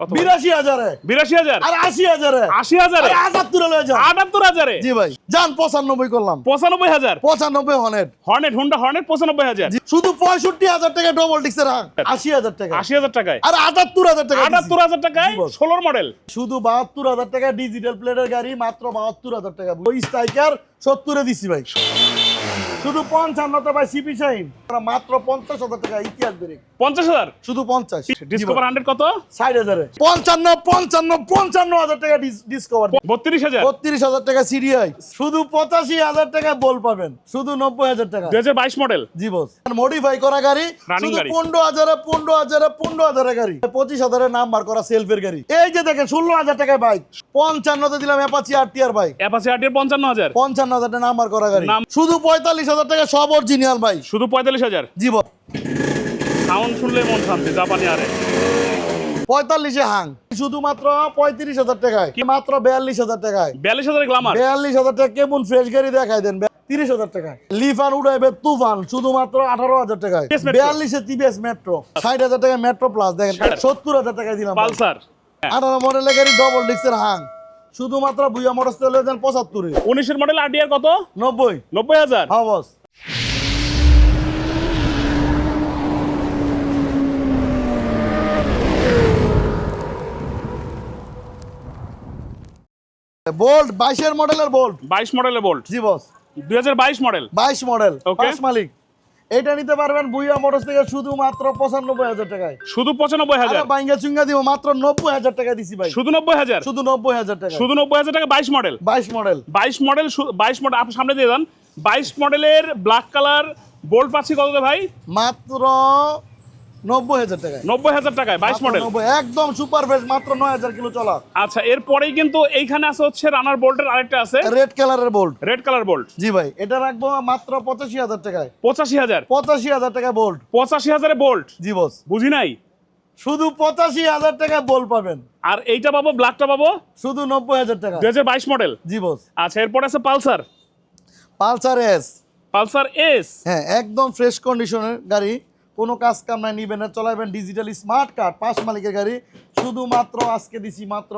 বিরাশি হাজারে। বিরাশি হাজার? আর আশি হাজারে। আশি হাজারে? আর আটাত্তরে আটাত্তর হাজারে? জি ভাই। যান পঁচানব্বই করলাম। পঁচানব্বই হাজার? পঁচানব্বই হনেট। হর্নেট হুন্ডা হর্নেট পঁচানব্বই হাজার? শুধু পঁয়ষট্টি হাজার টাকা ডবল ডিক্সের আশি হাজার টাকা আশি হাজার টাকায়? আর আটাত্তর হাজার টাকা আটাত্তর হাজার টাকায় ষোলোর মডেল শুধু বাহাত্তর হাজার টাকা ডিজিটাল প্লেটের গাড়ি মাত্র বাহাত্তর হাজার টাকা ওই স্ট্রাইকার সত্তরে দিছি ভাই। শুধু পঞ্চান্নতে ভাই সিপি মাত্র পঞ্চাশ হাজার টাকা ইতিহাস ব্রেক পঞ্চাশ হাজার? শুধু পঞ্চাশ। ডিসকভার হান্ড্রেড কত? ষাট হাজারে। পঞ্চান্ন পঞ্চান্ন পঞ্চান্ন হাজার টাকা ডিসকভার বত্রিশ হাজার? বত্রিশ হাজার টাকা শুধু পঁচাশি হাজার টাকা বল পাবেন। শুধু নব্বই হাজার টাকা। দুই হাজার বাইশ মডেল জি বস মডিফাই করা গাড়ি শুধু পনেরো হাজারে পনেরো হাজারে পনেরো হাজারে গাড়ি। পঁচিশ হাজারের নাম্বার করা সেলফের গাড়ি। এই যে দেখেন ষোলো হাজার টাকায় বাইক পঞ্চান্নতে দিলাম Apache RTR bike Apache আটির পঞ্চান্ন হাজার। পঞ্চান্ন হাজার টাকা নাম্বার করা গাড়ি। শুধু পঁয়তাল্লিশ হাজার টাকা সব অরিজিনাল ভাই। শুধু পঁয়তাল্লিশ হাজার? জীবন সাউন্ড শুনলে মন শান্তি জাপানি আরে। পঁয়তাল্লিশে হাং। শুধুমাত্র পঁয়ত্রিশ হাজার টাকায়। কি? মাত্র বিয়াল্লিশ হাজার টাকায়। বিয়াল্লিশ হাজার গ্লামার বিয়াল্লিশ হাজার টাকা কেমন ফ্রেশ গাড়ি দেখাই দেন। তিরিশ হাজার টাকায়। লিফান উড়াইবে তুফান শুধুমাত্র আঠারো হাজার টাকায়। বিয়াল্লিশে টিভিএস মেট্রো ষাট হাজার টাকা মেট্রো প্লাস দেখেন। সত্তর হাজার টাকায় দিলাম। পালসার। আঠারো মডেলের গাড়ি ডবল ডিক্সের হাং। শুধুমাত্র বুয়া মোটর চলে যান পঁচাত্তরে। উনিশের মডেল আটিয়ার কত? নব্বই। নব্বই হাজার। হ্যাঁ বস। বোল্ট বাইশের মডেলের বোল্ট বাইশ মডেলের বোল্ট জি বস। দুই হাজার বাইশ মডেল বাইশ মডেল মালিক। এটা নিতে পারবেন বুইয়া মোটরস থেকে শুধুমাত্র পঁচানব্বই হাজার টাকায়। শুধু পঁচানব্বই হাজার? বাইঙ্গা চুঙ্গা দিব মাত্র নব্বই হাজার টাকা দিছি ভাই। শুধু নব্বই হাজার? শুধু নব্বই হাজার টাকা। শুধু নব্বই হাজার টাকা বাইশ মডেল। বাইশ মডেল। বাইশ মডেল বাইশ মডেল আপনি সামনে দিয়ে যান। বাইশ মডেলের ব্ল্যাক কালার বোল্ট পাচ্ছি কত ভাই? মাত্র নব্বই হাজার টাকায়। নব্বই হাজার টাকায় বাইশ মডেল 90 একদম সুপার ফ্রেশ মাত্র নয় হাজার কিলো চলা। আচ্ছা এরপরেই কিন্তু এইখানে আছে হচ্ছে রানার বোল্টের আরেকটা আছে। রেড কালারের বোল্ট রেড কালার বোল্ট জি ভাই এটা রাখব মাত্র পঁচাশি হাজার টাকায়। পঁচাশি হাজার? পঁচাশি হাজার টাকা বোল্ট পঁচাশি হাজারে বোল্ট জি বস বুঝি নাই? শুধু পঁচাশি হাজার টাকা বোল পাবেন। আর এইটা পাবো ব্ল্যাকটা পাবো? শুধু নব্বই হাজার টাকা দুই হাজার বাইশ মডেল জি বস আচ্ছা এরপর আছে Pulsar. Pulsar S Pulsar S হ্যাঁ একদম ফ্রেশ কন্ডিশনের গাড়ি। কোনো কাজ কাম নাই নিবেন না চলাবেন ডিজিটাল স্মার্ট কার্ড পাঁচ মালিকের গাড়ি। শুধুমাত্র আজকে দিছি মাত্র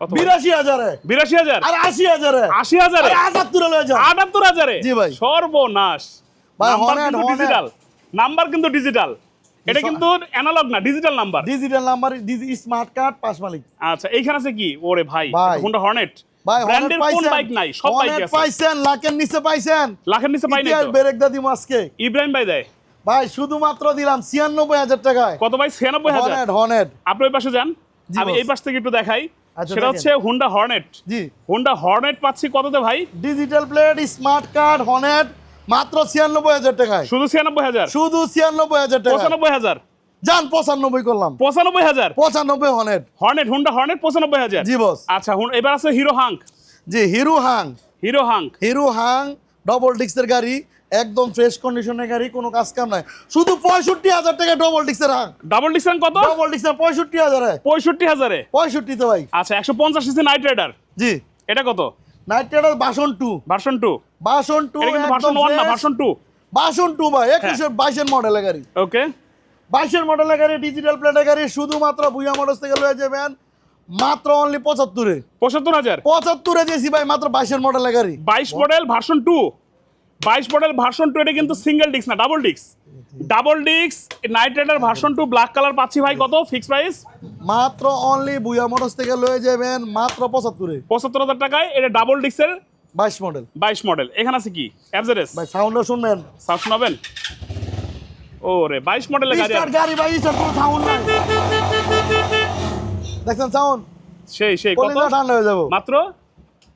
বিরাশি হাজারে। বিরাশি হাজার? আর আশি হাজারে। আশি হাজারে? আর আটাত্তরে আটাত্তর হাজারে? জি ভাই। সর্বনাশ। ভাই, নাম্বার Hornet, কিন্তু ডিজিটাল নাম্বার কিন্তু ডিজিটাল এটা কিন্তু অ্যানালগ না digital number. Digital number smart card পাঁচ মালিক। আচ্ছা এইখানে আছে কি? ওরে ভাই ভাই। হোন্ডা হর্নেট ভাই ব্র্যান্ডের কোন বাইক নাই? সব বাইক আছে। পাইছেন লাখের নিচে পাইছেন। লাখের নিচে পাই নাই ব্রেক দা দিমু আজকে। ইব্রাহিম ভাই দেয়। ভাই শুধুমাত্র দিলাম ছিয়ানব্বই হাজার টাকায়। কত ভাই? ছিয়ানব্বই হাজার? হনেট আপনি ওই পাশে যান। আমি এই পাশ থেকে একটু দেখাই। আচ্ছা, সেটা হচ্ছে হোন্ডা হর্নেট জি। হোন্ডা হর্নেট পাচ্ছি কততে ভাই? Digital plate smart card Hornet মাত্র ছিয়ানব্বই হাজার টাকায়। শুধু ছিয়ানব্বই হাজার? শুধু ছিয়ানব্বই হাজার টাকা পঁচানব্বই হাজার? যান পঁচানব্বই করলাম। পঁচানব্বই হাজার? পঁচানব্বই হনেট হর্নেট হোন্ডা হর্নেট পঁচানব্বই হাজার? জি বস আচ্ছা এবার আছে হিরো হাঙ্ক জি Hero Hunk Hero Hunk Hero Hunk double ডিক্সের গাড়ি। একদম ফ্রেশ কন্ডিশনের গাড়ি কোনো কাজ কাম নাই। শুধু পঁয়ষট্টি হাজার টাকা ডবল ডিক্সের হাং ডাবল ডিসকান কত? ডবল ডিক্সের পঁয়ষট্টি হাজারে। পঁয়ষট্টি হাজারে? পঁয়ষট্টিতে ভাই। আচ্ছা একশো পঞ্চাশ সিসি নাইট রাইডার জি। এটা কত? Night rider version two version two version two version one না ভার্সন টু বাসন টু ভাই একুশে বাইশের মডেলের গাড়ি। ওকে বাইশের মডেলের গাড়ি ডিজিটাল প্লেটের গাড়ি শুধুমাত্র ভুইয়া মোটরস থেকে লয়ে যাবেন মাত্র অনলি পঁচাত্তরে। পঁচাত্তর হাজার? পঁচাত্তরে দিয়েছি ভাই মাত্র বাইশের মডেলের গাড়ি। বাইশ মডেল ভার্সন টু বাইশ মডেল ভার্সন টু এটা কিন্তু সিঙ্গেল ডিস্ক না double disc double disc night rider version two black colour পাচ্ছি ভাই কত? ফিক্স প্রাইস মাত্র অনলি বুয়া মোটরস থেকে লয়ে যাবেন মাত্র পঁচাত্তরে। পঁচাত্তর হাজার টাকায় এটা ডাবল ডিস্কের বাইশ মডেল বাইশ মডেল এখানে আছে কি? অ্যাভারেজ ভাই সাউন্ডও শুনবেন। সাউন্ড শোনাবেন? ও রে বাইশ মডেলের গাড়ি গাড়ি ভাই সাউন্ড নাই। দেখছেন সাউন্ড সেই সেই কত? ঠান্ডা হয়ে যাব। মাত্র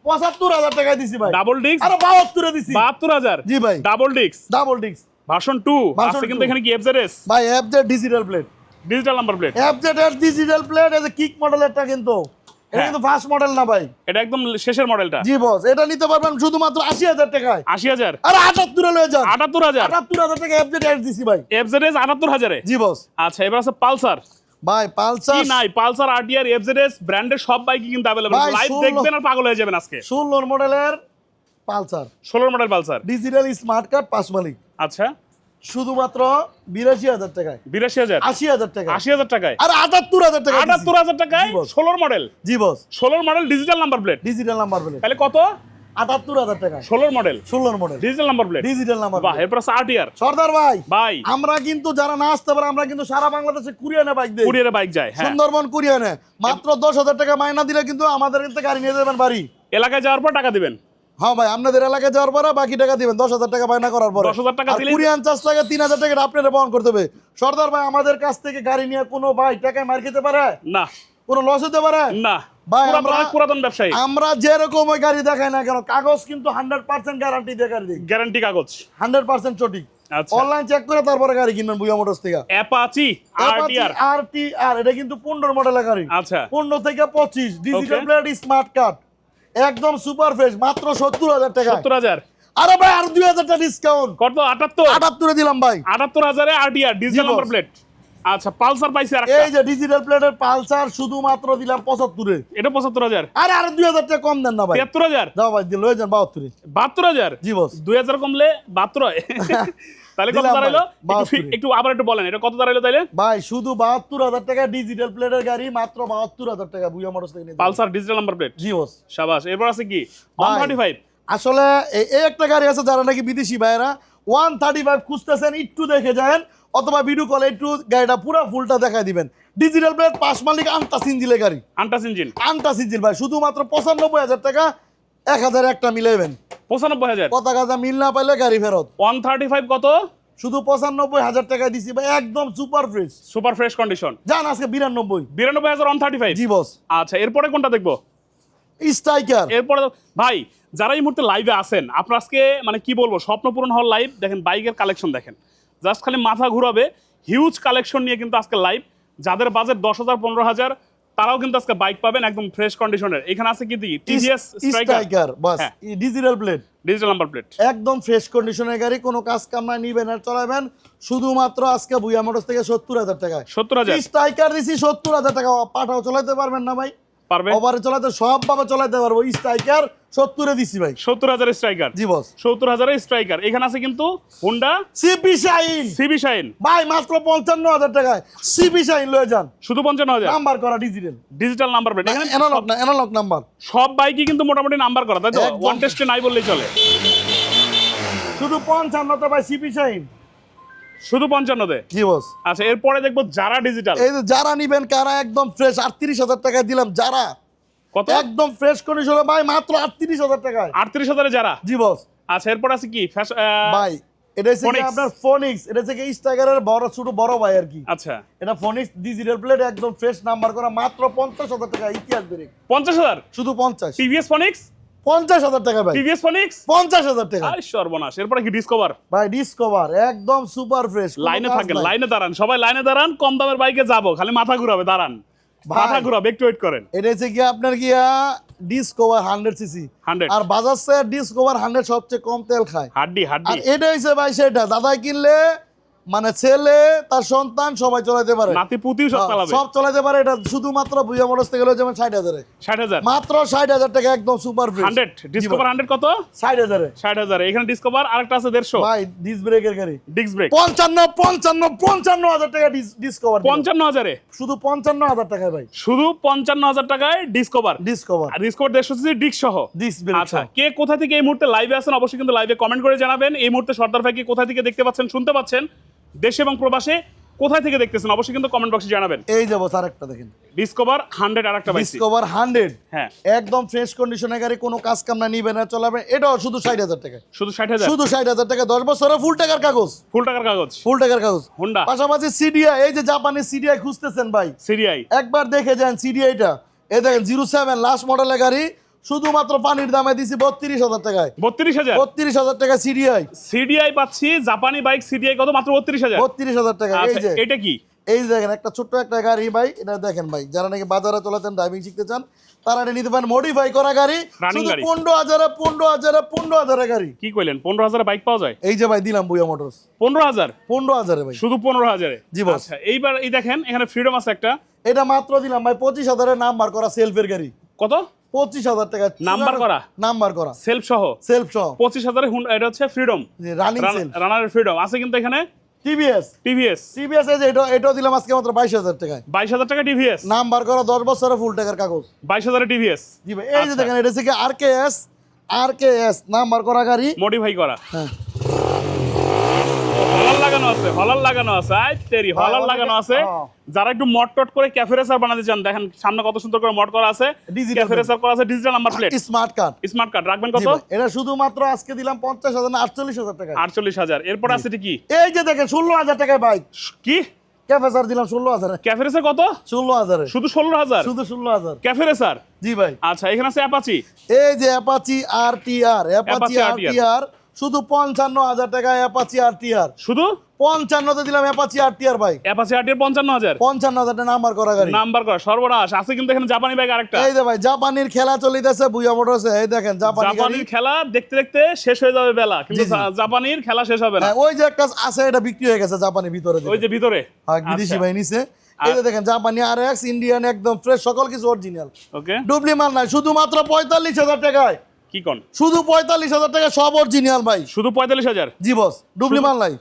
পঁচাত্তর হাজার টাকা দিছি ভাই। ডাবল ডিস্ক আরে বাহাত্তরে দিছি। বাহাত্তর হাজার? জি ভাই। ডাবল ডিস্ক ডাবল ডিক্স ভার্সন টু আছে কিন্তু এখানে কি এফজেডএস ভাই F digital plate digital number plate F এর ডিজিটাল প্লেট এজ কিক মডেলেরটা কিন্তু। এটা হ্যাঁ। কিন্তু ফার্স্ট মডেল না ভাই। এটা একদম শেষের মডেলটা জি বস এটা নিতে পারবেন শুধুমাত্র আশি হাজার টাকায়। আশি হাজার? আরে আটাত্তরে লয়ে যান। আটাত্তর হাজার? আটাত্তর হাজার টাকা এফ জেড এর দিছি ভাই। এফজেডএস আটাত্তর হাজারে? জি বস আচ্ছা এবার আছে পালসার। ভাই কি পালসার নাই? পালসার আরটিআর এফজেডএস ব্র্যান্ডের সব বাইকই কিন্তু ভাই, লাইভ দেখবেন আর পাগল হয়ে যাবেন আজকে। ষোলোর মডেলের পালসার। ষোলোর model Pulsar. Digital smart card পাঁচ মালিক। আচ্ছা। শুধুমাত্র বিরাশি হাজার টাকায়। বিরাশি হাজার? আশি হাজার টাকা আশি হাজার টাকায়? আর আটাত্তর হাজার টাকা আটাত্তর হাজার টাকায়। ষোলোর মডেল? জি বস। ষোলোর model digital number plate? Digital number plate. তাহলে কত? আটাত্তর হাজার টাকা। ষোলোর মডেল ষোলোর model digital number plate digital number বাহ এরপর আরটিআর সর্দার ভাই ভাই। আমরা কিন্তু যারা না আসতে পারে আমরা কিন্তু সারা বাংলাদেশে কুরিয়ানে বাইক দিই। কুরিয়ারে বাইক যায় হ্যাঁ। সুন্দরবন কুরিয়ানে মাত্র দশ হাজার টাকা মাইনা দিলে কিন্তু আমাদের কাছে গাড়ি নিয়ে যাবেন বাড়ি। এলাকায় যাওয়ার পর টাকা দিবেন? হ্যাঁ ভাই আপনাদের এলাকায় যাওয়ার পরে বাকি টাকা দিবেন দশ হাজার টাকা বায়না করার পরে। 10,000 টাকা আর দিলেই- কুরিয়ান চার্জ লাগে তিন হাজার টাকা আপনারা বহন করতে হবে। সর্দার ভাই আমাদের কাছ থেকে গাড়ি নিয়ে কোনো ভাই টাকায় মার খেতে পারে? না। কোনো লস হতে পারে? না ভাই, আমরা- পুরাতন ব্যবসায়ী। আমরা যেরকম ওই গাড়ি দেখাই না কেন কাগজ কিন্তু হান্ড্রেড পার্সেন্ট গ্যারান্টি দিয়ে গাড়ি গ্যারান্টি কাগজ। হান্ড্রেড পার্সেন্ট আচ্ছা। অনলাইন চেক করে তারপরে গাড়ি কিনবেন বুয়া মোটরস থেকে। অ্যাপাচি আরটিআর আর টি আর এটা কিন্তু পনেরো মডেলের গাড়ি। আচ্ছা। পনেরো থেকে পঁচিশ ডিজিটাল প্লেট স্মার্ট কার্ড একদম সুপার ফ্রেশ মাত্র সত্তর হাজার টাকা সত্তর হাজার। আরে ভাই আর দুই হাজার টাকা ডিসকাউন্ট কত? আটাত্তর? আটাত্তরে দিলাম ভাই। আটাত্তর হাজারে আরটিআর ডিজিটাল নাম্বার প্লেট আচ্ছা পালসার পাইছি আর এই যে ডিজিটাল প্লেটের পালসার শুধুমাত্র দিলাম পঁচাত্তরে। এটা পঁচাত্তর হাজার? আরে আর দুই হাজার টাকা কম দেন না ভাই। তিয়াত্তর হাজার? যাও ভাই যান বাহাত্তরে। বাহাত্তর হাজার? জি বস দুই হাজার কমলে বাহাত্তর হয়। তাহলে কত দাঁড়াইলো? একটু আবার একটু বলেন এটা কত দাঁড়াইলো তাইলে? ভাই শুধু বাহাত্তর হাজার টাকা ডিজিটাল প্লেটের গাড়ি মাত্র বাহাত্তর হাজার টাকা বুয়া মোটরস থেকে পালসার ডিজিটাল নাম্বার প্লেট জি বস সাবাস এরপর আছে কি? ওয়ান ভাই। থার্টি ফাইভ আসলে এই একটা গাড়ি আছে যারা নাকি বিদেশি থার্টি ফাইভ খুঁজতেছেন একটু দেখে যান। অথবা ভিডিও কলে একটু গাড়িটা পুরো ফুলটা দেখাই দিবেন। ডিজিটাল প্লেট পাঁচ মালিক আনটা সিঞ্জিলের গাড়ি। আন্টাস ইঞ্জিন আনটা সিঞ্জিল ভাই শুধুমাত্র পঁচানব্বই হাজার টাকা এক হাজার একটা মিলাইবেন। পঁচানব্বই হাজার। পতাকা যা মিল না পাইলে গাড়ি ফেরত। ওয়ান থার্টি ফাইভ কত? শুধু পঁচানব্বই হাজার টাকা দিছি ভাই একদম super fresh super fresh condition যান আজকে বিরানব্বই। বিরানব্বই হাজার ওয়ান থার্টি ফাইভ জি বস আচ্ছা এরপরে কোনটা দেখব? স্ট্রাইকার এরপরে ভাই যারা এই মুহূর্তে লাইভে আছেন আপনার আজকে মানে কি বলব স্বপ্ন পূরণ হওয়ার লাইভ দেখেন বাইকের কালেকশন দেখেন। জাস্ট খালি মাথা ঘুরাবে হিউজ কালেকশন নিয়ে কিন্তু আজকে লাইভ যাদের বাজেট দশ হাজার পনেরো হাজার তারাও কিন্তু আজকে বাইক পাবেন একদম ফ্রেশ কন্ডিশনের এখানে আছে কি TVS Striker boss. Digital plate digital number plate একদম ফ্রেশ কন্ডিশনের গাড়ি কোনো কাজ কাম নিবেন আর চালাবেন। শুধুমাত্র আজকে বুয়া মোটরস থেকে সত্তর হাজার টাকায়। সত্তর হাজার? স্ট্রাইকার দিছি সত্তর হাজার টাকা। পাঠাও চালাতে পারবেন না ভাই। পারবে? ওভারে চালাতে সব ভাবে চালাতে পারব। স্ট্রাইকার সত্তরে দিছি ভাই। সত্তর হাজার স্ট্রাইকার? জি বস। সত্তর হাজারের স্ট্রাইকার। এখানে আছে কিন্তু Honda CP Shine CB Shine ভাই মাত্র পঞ্চান্ন হাজার টাকায় সিপি শাইন লয়ে যান। শুধু পঞ্চান্ন হাজার? নাম্বার করা ডিজিটাল। Digital number plate. এখানে এনালগ না এনালগ নাম্বার। সব বাইকই কিন্তু মোটামুটি নাম্বার করা তাই তো। ওয়ান টেস্টে নাই বললেই চলে। শুধু পঞ্চান্নতে ভাই সিপি শাইন শুধু পঞ্চান্নতে জি বস? আচ্ছা এরপরে দেখব যারা ডিজিটাল এই যে যারা নিবেন কারা একদম ফ্রেশ আটত্রিশ হাজার টাকায় দিলাম যারা। কত? একদম ফ্রেশ কন্ডিশনে ভাই মাত্র আটত্রিশ হাজার টাকায়। আটত্রিশ হাজারে যারা? জি বস। আচ্ছা এরপর আছে কি? ভাই এটা হচ্ছে কি আপনার ফোনিক্স এটা হচ্ছে কি বড় ছোট বড় ভাই আর কি। আচ্ছা। এটা ফোনিক্স ডিজিটাল প্লেট একদম ফ্রেশ নাম্বার করা মাত্র পঞ্চাশ হাজার টাকা ইতিহাস ব্রেক পঞ্চাশ হাজার? শুধু পঞ্চাশ। টিভিএস ফনিক্স পঞ্চাশ হাজার টাকা ভাই। টিভিএস ফনিক্স পঞ্চাশ হাজার টাকা। আরে সর্বনাশ এরপরে কি ডিসকভার ভাই ডিসকভার একদম সুপার ফ্রেশ লাইনে থাকেন লাইনে দাঁড়ান সবাই লাইনে দাঁড়ান কম দামের বাইকে যাব খালি মাথা ঘুরাবে দাঁড়ান। মাথা ঘুরাবে একটু ওয়েট করেন। এটা হচ্ছে কি আপনার গিয়া ডিসকভার হান্ড্রেড সিসি হান্ড্রেড আর বাজাজ স্যার ডিসকভার হান্ড্রেড সবচেয়ে কম তেল খায়। হাড্ডি হাড্ডি এটা হচ্ছে ভাই সেটা দাদা কিনলে মানে ছেলে তার সন্তান সবাই চলাইতে পারে। নাতি পুতিও সব হ্যাঁ, চালাবে। সব চলাইতে পারে। এটা শুধুমাত্র বুয়া মোটরস থেকে হলো যেমন ষাট হাজারে। ষাট হাজার? মাত্র ষাট হাজার টাকা একদম সুপার হান্ড্রেড? ডিসকভার হান্ড্রেড কত? ষাট হাজারে। ষাট হাজার। এখানে ডিসকভার আরেকটা আছে দেড়শো। ভাই ডিস ব্রেকের গাড়ি। ডিস্ক ব্রেক পঞ্চান্ন পঞ্চান্ন পঞ্চান্ন হাজার টাকা ডিসকভার পঞ্চান্ন হাজারে? শুধু পঞ্চান্ন হাজার টাকায় ভাই। শুধু পঞ্চান্ন হাজার টাকায় ডিসকভার ডিসকভার আর ডিসকভার দেড়শো সিসি ডিস্ক সহ। ডিস ব্রেক আচ্ছা কে কোথা থেকে এই মুহূর্তে লাইভে আছেন অবশ্যই কিন্তু লাইভে কমেন্ট করে জানাবেন। এই মুহূর্তে সর্দার ভাইকে কোথা থেকে দেখতে পাচ্ছেন শুনতে পাচ্ছেন? দেশে এবং প্রবাসে কোথায় থেকে দেখতেছেন? অবশ্যই কিন্তু কমেন্ট বক্সে জানাবেন। এই যাব স্যার একটা দেখেন। ডিসকভার হান্ড্রেড আর একটা ডিসকভার হান্ড্রেড হ্যাঁ। একদম ফ্রেশ কন্ডিশনের গাড়ি কোনো কাজ কাম না নিবে না চলাবে। এটাও শুধু ষাট হাজার টাকা শুধু ষাট হাজার? শুধু ষাট হাজার টাকা দশ বছরে ফুল টাকার কাগজ। ফুল টাকার কাগজ? ফুল টাকার কাগজ। হোন্ডা পাশাপাশি সিডিআই এই যে জাপানি সিডিআই খুঁজতেছেন ভাই। সিরিয়াই একবার দেখে যান সিডিআইটা এই দেখেন জিরো সেভেন লাস্ট মডেলের গাড়ি। শুধুমাত্র পানির দামে দিছি বত্রিশ হাজার টাকায়। বত্রিশ হাজার? বত্রিশ হাজার টাকা সিডিআই সিডিআই পাচ্ছি জাপানি বাইক সিডিআই কত? মাত্র বত্রিশ হাজার? বত্রিশ হাজার টাকা এই আচ্ছা যে। এটা কি? এই যে দেখেন একটা ছোট্ট একটা গাড়ি ভাই এটা দেখেন ভাই যারা নাকি বাজারে চলাতেন ড্রাইভিং শিখতে চান তারা এটা নিতে পারেন মডিফাই করা গাড়ি শুধু পনেরো হাজারে পনেরো হাজারে পনেরো হাজারে গাড়ি। কি কইলেন পনেরো হাজারে বাইক পাওয়া যায়? এই যে ভাই দিলাম বুয়া মোটরস পনেরো হাজার? পনেরো হাজারে ভাই। শুধু পনেরো হাজারে? জি বস। আচ্ছা এইবার এই দেখেন এখানে ফ্রিডম আছে একটা। এটা মাত্র দিলাম ভাই পঁচিশ হাজারের নাম্বার করা সেলফের গাড়ি। কত? পঁচিশ হাজার টাকা নাম্বার করা? নাম্বার করা। সেলফ সহ? সেলফ সহ। পঁচিশ হাজারের এটা হচ্ছে ফ্রিডম রানিং রানারের ফ্রিডম আছে কিন্তু এখানে টিভিএস টিভিএস টিভিএস এই যে এটা এটাও দিলাম আজকে মাত্র বাইশ হাজার টাকায়। বাইশ হাজার টাকা টিভিএস নাম্বার করা দশ বছরের ফুল টাকার কাগজ। বাইশ হাজারের টিভিএস জি ভাই এই যে আচ্ছা। দেখেন এটা হচ্ছে কি R K S R K S number করা গাড়ি। মডিফাই করা। হ্যাঁ। হলার লাগানো আছে আই তেরি হলার লাগানো আছে। হ্যাঁ। যারা একটু মট টট করে ক্যাফে রেসার বানাতে চান দেখেন সামনে কত সুন্দর করে মট করা আছে Digital ক্যাফে রেসার করা আছে digital number plate smart card. Smart card রাখবেন কত? এটা শুধুমাত্র আজকে দিলাম পঞ্চাশ হাজার না আটচল্লিশ হাজার টাকা। আটচল্লিশ হাজার। এরপর আছে কি? এই যে দেখেন ষোলো হাজার টাকায় বাইক কি? ক্যাফে স্যার দিলাম ষোলো হাজারে। ক্যাফে রেসার কত? ষোলো হাজারে। শুধু ষোলো হাজার? শুধু ষোলো হাজার। Cafe racer? জি ভাই। আচ্ছা এখানে আছে অ্যাপাচি এই যে অ্যাপাচি আর টি আর অ্যাপাচি আর টি আর শুধু পঞ্চান্ন হাজার টাকা অ্যাপাচি আর টি আর শুধু? পঞ্চান্নতে দিলাম অ্যাপাচি আর ভাই। অ্যাপাচি পঞ্চান্ন হাজার। পঞ্চান্ন হাজার টাকা নাম্বার করা গাড়ি। নাম্বার করা সর্বনাশ। আছে কিন্তু এখানে জাপানি বাইক আরেকটা। এই যে ভাই জাপানির খেলা চলিতেছে বুয়া মোটরসে এই দেখেন জাপানি জাপানির খেলা দেখতে দেখতে শেষ হয়ে যাবে বেলা। কিন্তু জাপানির খেলা শেষ হবে না। হ্যাঁ, ওই যে একটা আছে এটা বিক্রি হয়ে গেছে জাপানি ভিতরে ওই যে ভিতরে। হ্যাঁ, বিদেশি আচ্ছা। ভাই নিছে। এই যে দেখেন জাপানি আর এক্স ইন্ডিয়ান একদম ফ্রেশ সকল কিছু অরিজিনাল ওকে ডুবলি মাল নাই শুধুমাত্র পঁয়তাল্লিশ হাজার টাকায়। কি কোন? শুধু পঁয়তাল্লিশ হাজার টাকা সব অরিজিনাল ভাই। শুধু পঁয়তাল্লিশ হাজার? জি বস ডুবলি মাল নাই।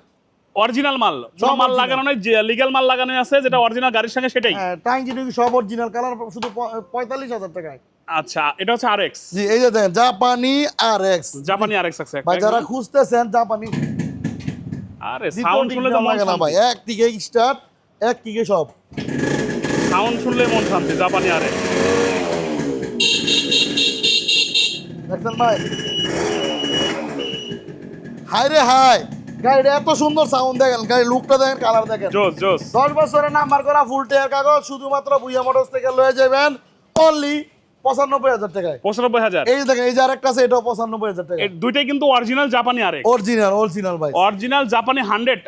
অরিজিনাল মাল। সব মাল লাগানো নাই যে লিগ্যাল মাল লাগানো আছে যেটা অরিজিনাল গাড়ির সঙ্গে সেটাই। হ্যাঁ টাঙ্কি টুকি সব অরিজিনাল কালার শুধু পঁয়তাল্লিশ হাজার টাকায়। আচ্ছা এটা হচ্ছে আরএক্স জি এই যে দেখেন জাপানি আর এক্স জাপানি আরএক্স আছে ভাই যারা খুঁজতেছেন জাপানি আরে সাউন্ড শুনলে তো মন না ভাই। এক টিকে স্টার্ট এক সব। সাউন্ড শুনলে মন শান্তি জাপানি আরএক্স দেখছেন ভাই? হাই রে হাই। গাড়িটা এত সুন্দর সাউন্ড দেখেন গাড়ি লুকটা দেখেন কালার দেখেন। জোস জোস। দশ বছরের নাম্বার করা ফুল টেয়ার কাগজ শুধুমাত্র বুইয়া মোটরস থেকে লয়ে যাবেন অনলি পঁচানব্বই হাজার টাকায়। পঁচানব্বই হাজার? এই দেখেন এই যে আরেকটা আছে এটাও পঁচানব্বই হাজার টাকা দুইটাই কিন্তু অরিজিনাল জাপানি অরিজিনাল অরিজিনাল ভাই। অরিজিনাল জাপানি হান্ড্রেড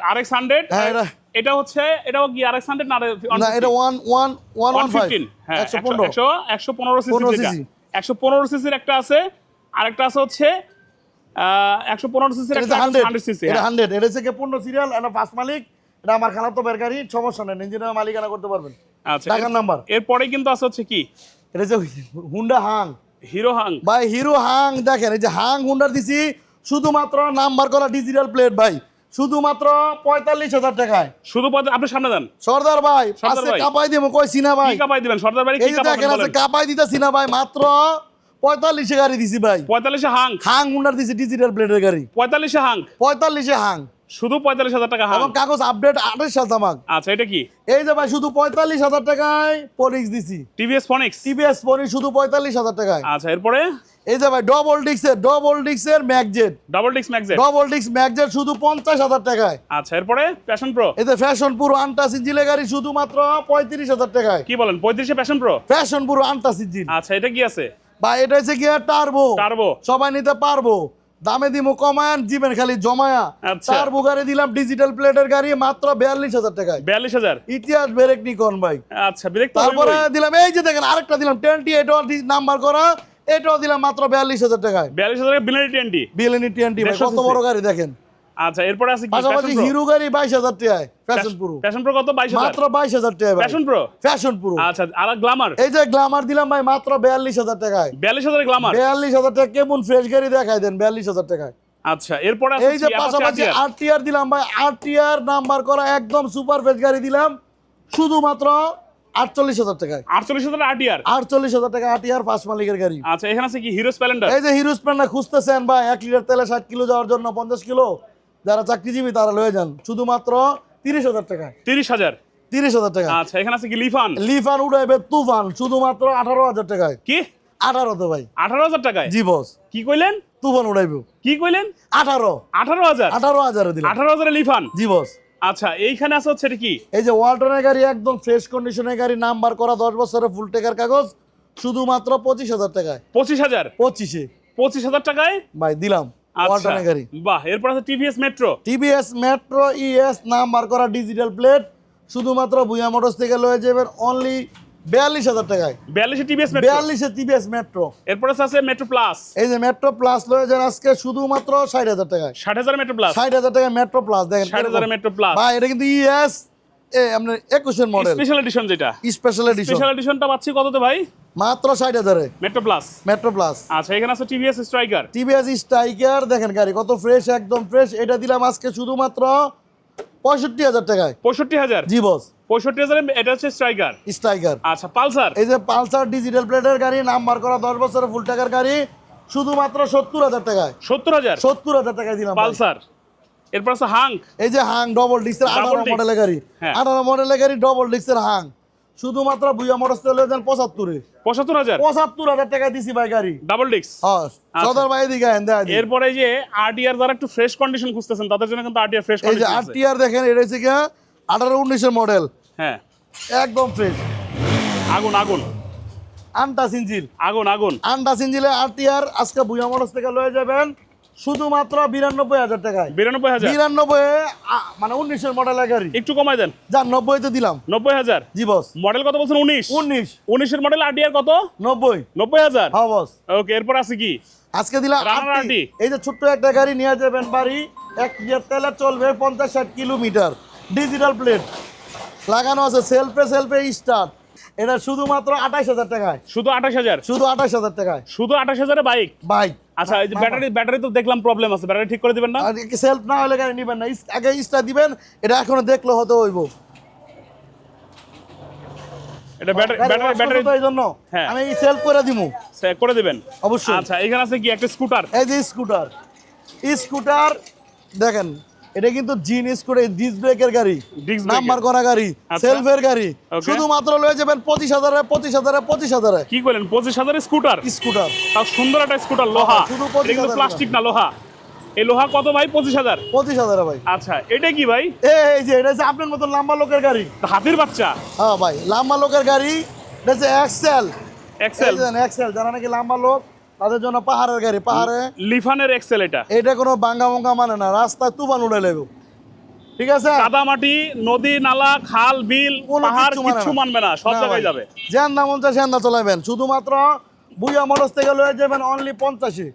এটা- হচ্ছে এটাও কি আরএক্স হান্ড্রেড না না এটা one one one one five 115 হ্যাঁ একশো পনেরো। একশো একশো পনেরো সিসি 15 যেটা। cc একশো পনেরো সিসির একটা আছে আরেকটা আছে হচ্ছে একশো পনেরো সিসির হান্ড্রেড সিসি এটা হান্ড্রেড এটা হচ্ছে কি সিরিয়াল এটা মালিক এটা আমার খালাতো বের গাড়ি সমস্যা নেই ইঞ্জিনিয়ার মালিকানা করতে পারবেন। আচ্ছা টাকার নাম্বার এরপরে কিন্তু আছে হচ্ছে কি? এটা যে হুন্ডা হাং হিরো হাং ভাই হিরো হাং দেখেন এই যে হাং হুন্ডার দিছি শুধুমাত্র নাম্বার করা ডিজিটাল প্লেট ভাই। শুধুমাত্র পঁয়তাল্লিশ হাজার টাকায়। শুধু আপনি সামনে যান সর্দার ভাই। কাপাই দিব কই সিনা ভাই? কাপাই দিবেন? সর্দার ভাই এই দেখেন আছে কাপাই দিতেছি না ভাই মাত্র পঁয়তাল্লিশে গাড়ি দিছি ভাই। পঁয়তাল্লিশে হাং? হাং হুন্ডার দিছি ডিজিটাল প্লেটের গাড়ি। পঁয়তাল্লিশে হাং? পঁয়তাল্লিশে হাং। শুধু পঁয়তাল্লিশ হাজার টাকা হাং? কাগজ আপডেট আঠাশ সাল তামাক আচ্ছা এটা কি? এই যে ভাই শুধু পঁয়তাল্লিশ হাজার টাকায় পলিক্স দিছি। টিভিএস ফনিক্স টিভিএস পরি শুধু পঁয়তাল্লিশ হাজার টাকায়। আচ্ছা এরপরে? এই যে ভাই ডবল ডিক্সের ডবল ডিক্সের ম্যাকজেট ডবল ডিক্স ম্যাক্সেট ডবল ডিক্স ম্যাকজেট শুধু পঞ্চাশ হাজার টাকায়। আচ্ছা এরপরে? প্যাশন প্রো এতে ফ্যাশন পুরো আনটাস ইঞ্জিনের গাড়ি শুধুমাত্র পঁয়ত্রিশ হাজার টাকায়। কি বলেন পঁয়ত্রিশে প্যাশন প্রো ফ্যাশন পুরো আনটাস ইঞ্জিন আচ্ছা এটা কি আছে? বা এটা হচ্ছে গিয়ার টার্বো। টার্বো। সবাই নিতে পারব। দামে দিমু কমায়ান জিবেন খালি জমায়া। আচ্ছা। টার্বো গাড়ি দিলাম ডিজিটাল প্লেটের গাড়ি মাত্র বিয়াল্লিশ হাজার টাকায়। বিয়াল্লিশ হাজার? ইতিহাস ব্রেক নিকন ভাই। আচ্ছা বিরক্ত তারপরে দিলাম এই যে দেখেন আরেকটা দিলাম টোয়েন্টি এটাও নাম্বার করা এটাও দিলাম মাত্র বিয়াল্লিশ হাজার টাকায়। বিয়াল্লিশ হাজার বিনারি টোয়েন্টি। বিএলএনই টোয়েন্টি কত বড় গাড়ি দেখেন। আচ্ছা এরপরে আছে কি? পাশাপাশি হিরো গাড়ি বাইশ হাজার টাকায় ফ্যাশন পুরো প্যাশন প্রো কত? বাইশ হাজার? মাত্র বাইশ হাজার টাকায় ভাই। প্যাশন প্রো ফ্যাশন পুরো আচ্ছা আর গ্লামার এই যে গ্লামার দিলাম ভাই মাত্র বিয়াল্লিশ হাজার টাকায়। বিয়াল্লিশ হাজার গ্লামার বিয়াল্লিশ টাকা কেমন ফ্রেশ গাড়ি দেখাই দেন বিয়াল্লিশ হাজার টাকায়। আচ্ছা এরপরে আছে এই যে পাশাপাশি RTR আর টিআর দিলাম ভাই আরটিআর নাম্বার করা একদম সুপার ফ্রেশ গাড়ি দিলাম শুধুমাত্র আটচল্লিশ হাজার টাকায়। আটচল্লিশ হাজার আটিয়ার আটচল্লিশ হাজার টাকা আর পাঁচ মালিকের গাড়ি। আচ্ছা এখানে আছে কি? হিরো স্প্লেন্ডার এই যে হিরো স্প্লেন্ডার খুঁজতেছেন ভাই এক লিটার তেলে ষাট কিলো যাওয়ার জন্য পঞ্চাশ কিলো যারা চাকরিজীবী তারা লয়ে যান। শুধুমাত্র তিরিশ হাজার টাকা। তিরিশ হাজার? তিরিশ হাজার টাকা। আচ্ছা এখানে আছে কি লিফান? লিফান উড়াইবে তুফান শুধুমাত্র আঠারো হাজার টাকায়। কি? আঠারো তো ভাই। আঠারো হাজার টাকায়? জি বস। কি কইলেন? তুফান উড়াইবে। কি কইলেন? আঠারো। আঠারো হাজার? আঠারো হাজার দিলাম। আঠারো হাজারে লিফান? জি বস। আচ্ছা এইখানে আছে হচ্ছে কি? এই যে ওয়ালটনের গাড়ি একদম ফ্রেশ কন্ডিশনের গাড়ি নাম্বার করা দশ বছরের ফুল টেকার কাগজ শুধুমাত্র পঁচিশ হাজার টাকায়। পঁচিশ হাজার? পঁচিশে। পঁচিশ হাজার টাকায়? ভাই দিলাম। ওয়ালটনের গাড়ি। বাহ এরপর আছে TVS Metro TVS Metro ES number করা ডিজিটাল প্লেট শুধুমাত্র ভুয়া মোটরস থেকে লয়ে যাবেন অনলি বিয়াল্লিশ হাজার টাকায়। বিয়াল্লিশে টিভিএস বিয়াল্লিশে টিভিএস মেট্রো এরপর আছে মেট্রো প্লাস এই যে মেট্রো প্লাস লয়ে যান আজকে শুধুমাত্র ষাট হাজার টাকায়। ষাট হাজার মেট্রো প্লাস ষাট হাজার টাকায় মেট্রো প্লাস দেখেন ষাট হাজার মেট্রো প্লাস ভাই এটা কিন্তু ইএস এ আপনার একুশের মডেল স্পেশাল এডিশন যেটা। স্পেশাল এডিশন স্পেশাল এডিশনটা পাচ্ছি কততে ভাই? মাত্র ষাট হাজারে। মেট্রো প্লাস মেট্রো প্লাস আচ্ছা এখানে আছে টিভিএস স্ট্রাইকার টিভিএস স্ট্রাইকার দেখেন গাড়ি কত ফ্রেশ একদম ফ্রেশ এটা দিলাম আজকে শুধুমাত্র পঁয়ষট্টি হাজার টাকায়। পঁয়ষট্টি হাজার? জি বস পঁয়ষট্টি হাজারে এটা হচ্ছে স্ট্রাইকার স্ট্রাইকার আচ্ছা পালসার এই যে পালসার ডিজিটাল প্লেটের গাড়ি নাম্বার করা দশ বছরের ফুল টাকার গাড়ি শুধুমাত্র সত্তর হাজার টাকায়। সত্তর হাজার? সত্তর হাজার টাকায় দিলাম পালসার এরপর আছে হাঙ্ক। এই যে হাং ডবল ডিস্কের আঠারো। মডেলের গাড়ি। হ্যাঁ। আঠারো মডেলের গাড়ি ডবল ডিস্কের হাং শুধুমাত্র বুয়া মোটর চলে যান পঁচাত্তরে। পঁচাত্তর হাজার? পঁচাত্তর হাজার টাকা দিছি ভাই গাড়ি। ডাবল হ্যাঁ সদর ভাই দিকে এরপরে যে আরটিআর যারা একটু ফ্রেশ কন্ডিশন খুঁজতেছেন তাদের জন্য কিন্তু আরটিআর ফ্রেশ এই যে কন্ডিশন আর আছে টি আর দেখেন এটা হচ্ছে গিয়া আঠারো উনিশের মডেল হ্যাঁ। একদম ফ্রেশ আগুন আগুন। আনটাস ইঞ্জিল আগুন আগুন। আনটাস ইঞ্জিলে আর টি আর আজকে বুয়া মোটর থেকে লয়ে যাবেন। শুধুমাত্র বিরানব্বই হাজার টাকায়। বিরানব্বই হাজার? বিরানব্বই মানে উনিশের মডেলের গাড়ি। একটু কমাই দেন। যান নব্বইতে দিলাম। নব্বই হাজার? জি বস মডেল কত বলছেন? উনিশ। উনিশ। উনিশের মডেল আরটিআর কত? নব্বই। নব্বই হাজার? হ্যাঁ বস ওকে এরপর আছে কি? আজকে দিলাম। এই যে ছোট্ট একটা গাড়ি নিয়ে যাবেন বাড়ি এক লিটার তেলে চলবে পঞ্চাশ ষাট কিলোমিটার। ডিজিটাল প্লেট লাগানো আছে সেলফে সেলফে স্টার্ট এটা শুধুমাত্র আঠাশ হাজার টাকায়। শুধু আঠাশ হাজার? শুধু আঠাশ হাজার টাকায়। শুধু আঠাশ হাজারে বাইক বাইক আচ্ছা এই যে ব্যাটারি ব্যাটারি তো দেখলাম প্রবলেম আছে ব্যাটারি ঠিক করে দিবেন না? আর সেলফ না হলে গাড়ি নিবেন না। আগে ইস্টা দিবেন এটা এখনও দেখল হতে হইব। এটা ব্যাটারি ব্যাটারি ব্যাটারি তো এই জন্য হ্যাঁ। আমি সেলফ করে দিমু। করে দিবেন? অবশ্যই। আচ্ছা এখানে আছে কি? একটা স্কুটার এই যে স্কুটার স্কুটার দেখেন এটা কিন্তু জিন স্কুটার ডিস ব্রেকের গাড়ি নাম্বার করা গাড়ি আচ্ছা। সেলফের গাড়ি। Okay. শুধুমাত্র লয়ে যাবেন পঁচিশ হাজারে পঁচিশ হাজারে পঁচিশ হাজারে। কি বলেন পঁচিশ হাজার স্কুটার স্কুটার তাও সুন্দর একটা স্কুটার লোহা। হ্যাঁ, শুধু 25,000 কিন্তু প্লাস্টিক না লোহা। এই লোহা কত ভাই? পঁচিশ হাজার? পঁচিশ হাজারে ভাই। আচ্ছা এটা কি ভাই? এই এই যে এটা হচ্ছে আপনার মতো লম্বা লোকের গাড়ি। হাতির বাচ্চা। হ্যাঁ ভাই লম্বা লোকের গাড়ি এটা হচ্ছে এক্সেল এক্সেল এক্সেল যারা নাকি লম্বা লোক তাদের জন্য পাহাড়ের গাড়ি পাহাড়ে লিফানের এক্সেল এটা। এটা কোনো বাঙ্গা মঙ্গা মানে না রাস্তায় তুফান উড়ে লেবে ঠিক আছে? কাদা মাটি নদী নালা খাল বিল পাহাড় কিচ্ছু মানে। মানবে না সব জায়গায় যাবে। যেন না মন চায় সেন না চলাইবেন। শুধুমাত্র বুয়া মরস থেকে লয়ে যাবেন অনলি পঞ্চাশে